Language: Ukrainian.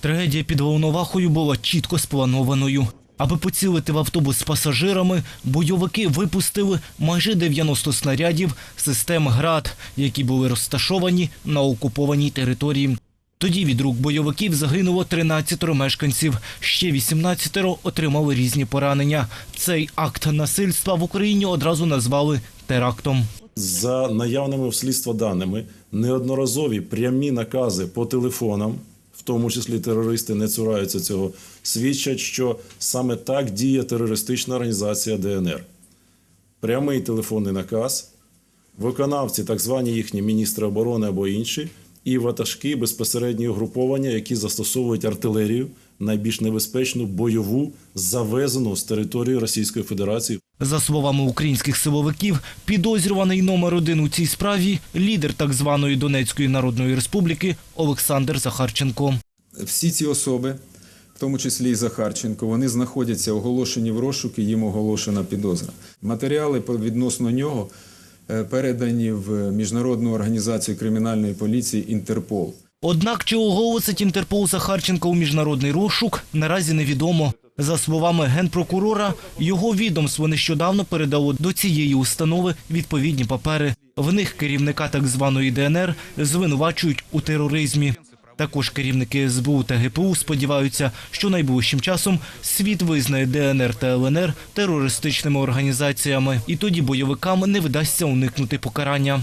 Трагедія під Волновахою була чітко спланованою. Аби поцілити в автобус з пасажирами, бойовики випустили майже 90 снарядів систем «Град», які були розташовані на окупованій території. Тоді від рук бойовиків загинуло 13 мешканців, ще 18 отримали різні поранення. Цей акт насильства в Україні одразу назвали терактом. За наявними в слідства даними, неодноразові прямі накази по телефонам, в тому числі терористи не цураються цього, свідчать, що саме так діє терористична організація ДНР. Прямий телефонний наказ, виконавці, так звані їхні міністри оборони або інші, і ватажки безпосередні угруповання, які застосовують артилерію, найбільш небезпечну бойову, завезену з території Російської Федерації За словами українських силовиків, підозрюваний номер один у цій справі лідер так званої Донецької Народної Республіки Олександр Захарченко. Всі ці особи, в тому числі і Захарченко, вони знаходяться оголошені в розшук і їм оголошена підозра. Матеріали відносно нього е, передані в Міжнародну організацію кримінальної поліції Інтерпол. Однак чи оголосить Інтерпол Захарченка у міжнародний розшук, наразі невідомо. За словами генпрокурора, його відомство нещодавно передало до цієї установи відповідні папери. В них керівника так званої ДНР звинувачують у тероризмі. Також керівники СБУ та ГПУ сподіваються, що найближчим часом світ визнає ДНР та ЛНР терористичними організаціями, і тоді бойовикам не вдасться уникнути покарання.